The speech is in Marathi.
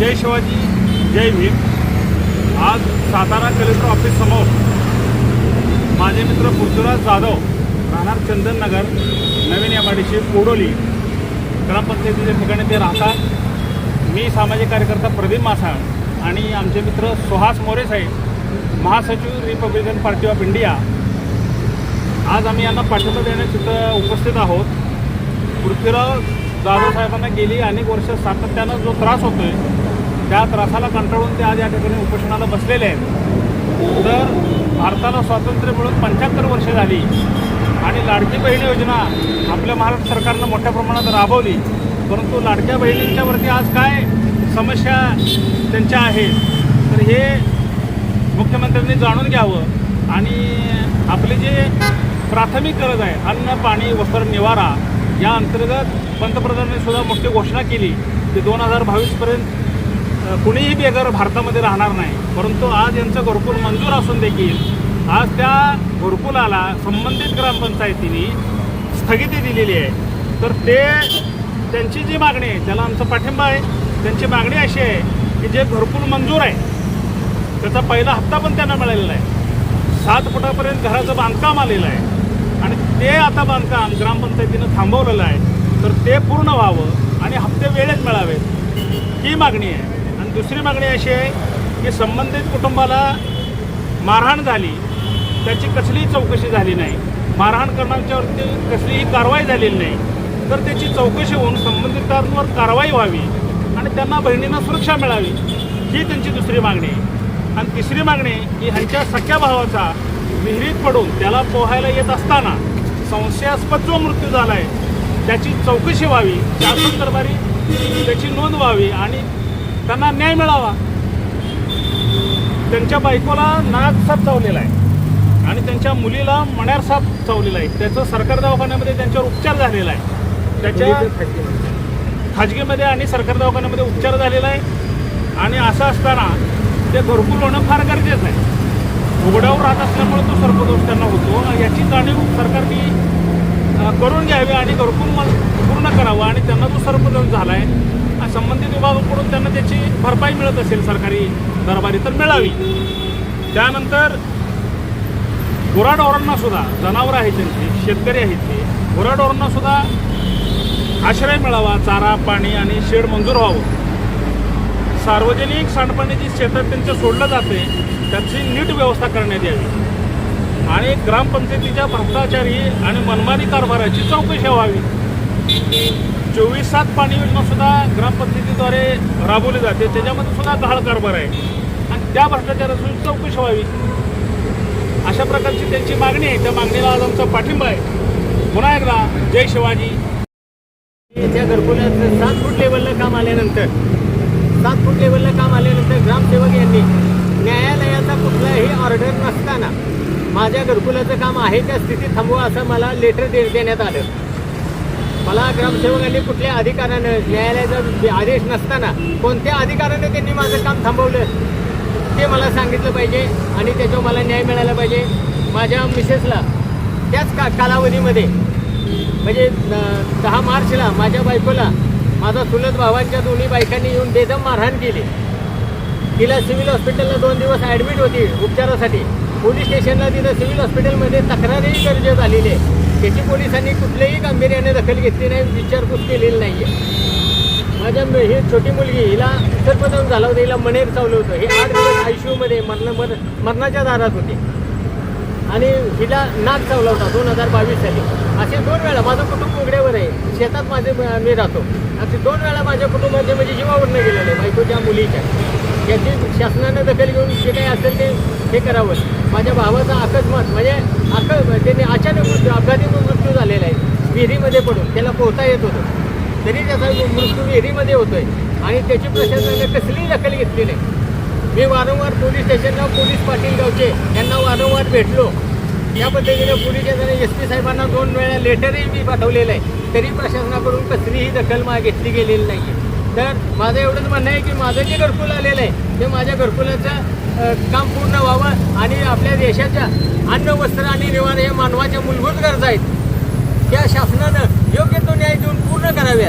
जय शिवाजी जय भीम. आज सातारा कलेक्टर ऑफिस समोर माझे मित्र पृथ्वीराज जाधव राहणार चंदननगर नवीन एम कोडोली ग्रामपंचायतीच्या ठिकाणी ते राहतात. मी सामाजिक कार्यकर्ता प्रदीप मासाळ आणि आमचे मित्र सुहास मोरे साहेब महासचिव रिपब्लिकन पार्टी ऑफ इंडिया. आज आम्ही यांना पाठिंबा देण्यास इथं उपस्थित आहोत. पृथ्वीराज जाधव साहेबांना गेली अनेक वर्ष सातत्यानं जो त्रास होतोय त्या त्रासाला कंटाळून ते आज या ठिकाणी उपोषणाला बसलेले आहेत. तर भारताला स्वातंत्र्य मिळून पंच्याहत्तर वर्षे झाली आणि लाडकी बहीण योजना आपल्या महाराष्ट्र सरकारनं मोठ्या प्रमाणात राबवली. परंतु लाडक्या बहिणींच्यावरती आज काय समस्या त्यांच्या आहेत तर हे मुख्यमंत्र्यांनी जाणून घ्यावं. आणि आपली जे प्राथमिक गरज आहे अन्न पाणी वस्त्र निवारा या अंतर्गत पंतप्रधानांनी सुद्धा मोठी घोषणा केली. की दोन हजार बावीसपर्यंत कुणीही बेघर भारतामध्ये राहणार नाही. परंतु आज यांचं घरकुल मंजूर असून देखील आज त्या घरकुलाला संबंधित ग्रामपंचायतीने स्थगिती दिलेली आहे. तर ते त्यांची जी मागणी आहे त्याला आमचा पाठिंबा आहे. त्यांची मागणी अशी आहे की जे घरकुल मंजूर आहे त्याचा पहिला हप्ता पण त्यांना मिळालेला आहे. सात फुटापर्यंत घराचं बांधकाम आलेलं आहे. आणि ते आता बांधकाम ग्रामपंचायतीनं थांबवलेलं आहे. तर ते पूर्ण व्हावं आणि हप्ते वेळेत मिळावेत ही मागणी आहे. आणि दुसरी मागणी अशी आहे की संबंधित कुटुंबाला मारहाण झाली त्याची कसलीही चौकशी झाली नाही. मारहाण करण्याच्यावरती कसलीही कारवाई झालेली नाही. तर त्याची चौकशी होऊन संबंधितांवर कारवाई व्हावी आणि त्यांना बहिणींना सुरक्षा मिळावी ही त्यांची दुसरी मागणी आहे. आणि तिसरी मागणी की ह्यांच्या सख्या भावाचा विहिरीत पडून त्याला पोहायला येत असताना संशयास्पद जो मृत्यू झाला आहे त्याची चौकशी व्हावी शासन दरबारी त्याची नोंद व्हावी आणि त्यांना न्याय मिळावा. त्यांच्या बायकोला नाग साप चावलेला आहे. आणि त्यांच्या मुलीला मण्यार साप चावलेला आहे. त्याचं सरकार दवाखान्यामध्ये त्यांच्यावर उपचार झालेला आहे. त्याच्या खाजगीमध्ये आणि सरकारी दवाखान्यामध्ये उपचार झालेला आहे. आणि असं असताना ते घरकुल होणं फार गरजेचं आहे. उघड्यावर राहत असल्यामुळे तो सर्पदोष त्यांना होतो. याची जाणीव सरकारने करून घ्यावी आणि घरकुल पूर्ण करावं. आणि त्यांना जो सर्पदोष झाला आहे संबंधित विभागाकडून त्यांना त्याची भरपाई मिळत असेल सरकारी दरबारी तर मिळावी. त्यानंतर गुराढोरांना सुद्धा जनावरं आहेत त्यांची शेतकरी आहेत ते गुराढोरांना सुद्धा आश्रय मिळावा चारा पाणी आणि शेड मंजूर व्हावं. सार्वजनिक सांडपाण्याची शेतात त्यांचं सोडलं जाते त्याची नीट व्यवस्था करण्यात यावी. आणि ग्रामपंचायतीच्या भ्रष्टाचारी आणि मनमानी कारभाराची चौकशी व्हावी. चोवीस सात पाणी योजना सुद्धा ग्रामपंचायतीद्वारे राबवली जाते. त्याच्यामध्ये सुद्धा गहाळ कारभार आहे. आणि त्या भ्रष्टाचाराची चौकशी व्हावी. अशा प्रकारची त्यांची मागणी आहे. त्या मागणीला आज आमचा पाठिंबा आहे. पुन्हा एकदा जय शिवाजी. त्या घरकुलाचं सात फूट लेवलला काम आल्यानंतर सात फूट लेवलला काम आल्यानंतर ग्रामसेवक यांनी न्यायालयाचा कुठलाही ऑर्डर नसताना माझ्या घरकुलाचं काम आहे त्या स्थितीत थांबवा असं मला लेटर दे देण्यात आलं. मला ग्रामसेवकांनी कुठल्या अधिकारानं न्यायालयाचा आदेश नसताना कोणत्या अधिकाऱ्यानं त्यांनी माझं काम थांबवलं ते मला सांगितलं पाहिजे आणि त्याच्यावर मला न्याय मिळाला पाहिजे. माझ्या मिसेसला त्याच का कालावधीमध्ये म्हणजे दहा मार्चला माझ्या बायकोला माझा चुलत भावांच्या दोन्ही बायकांनी येऊन बेदम मारहाण केली. तिला सिव्हिल हॉस्पिटलला दोन दिवस ॲडमिट होती उपचारासाठी. पोलीस स्टेशनला तिथं सिव्हिल हॉस्पिटलमध्ये तक्रारही गरजेत आलेली आहे. त्याची पोलिसांनी कुठल्याही गांभीर्याने दखल घेतली नाही विचारपूस केलेली नाही आहे माझ्या ही छोटी मुलगी हिला सर्पदम झाला होता हिला मनेर चावलं होतं हे आठ दिवस आय मरण मर मरणाच्या दारात होते. आणि हिला नाक चावला होता दोन हजार बावीस साली. असे दोन वेळा माझं कुटुंब उघड्यावर आहे. शेतात माझे मी राहतो. असे दोन वेळा माझ्या कुटुंबाचे म्हणजे जीवावरनं गेलेले आहे बायकोच्या मुलीच्या. याची शासनानं दखल घेऊन जे काही असेल ते हे करावं. माझ्या भावाचा अकस्मात म्हणजे अक म्हणजे त्याने अचानक मृत्यू अपघाती मृत्यू झालेला आहे. विहिरीमध्ये पडून त्याला पोहता येत होतं. तरी त्याचा मृत्यू विहिरीमध्ये होतो आहे आणि त्याची प्रशासनाने कसलीही दखल घेतली नाही. मी वारंवार पोलीस स्टेशनला पोलीस पाटील गावचे यांना वारंवार भेटलो. या पद्धतीने पोलीस एस पी साहेबांना दोन वेळा लेटरही मी पाठवलेलं आहे. तरी प्रशासनाकडून कसलीही दखल मा घेतली गेलेली नाही आहे तर माझं एवढंच म्हणणं आहे की माझं जे घरकुल आलेलं आहे ते माझ्या घरकुलाचं काम पूर्ण व्हावं आणि आपल्या देशाच्या अन्न वस्त्र आणि निवार हे मानवाच्या मूलभूत गरजा आहेत. त्या शासनानं योग्य तो न्याय देऊन पूर्ण कराव्यात.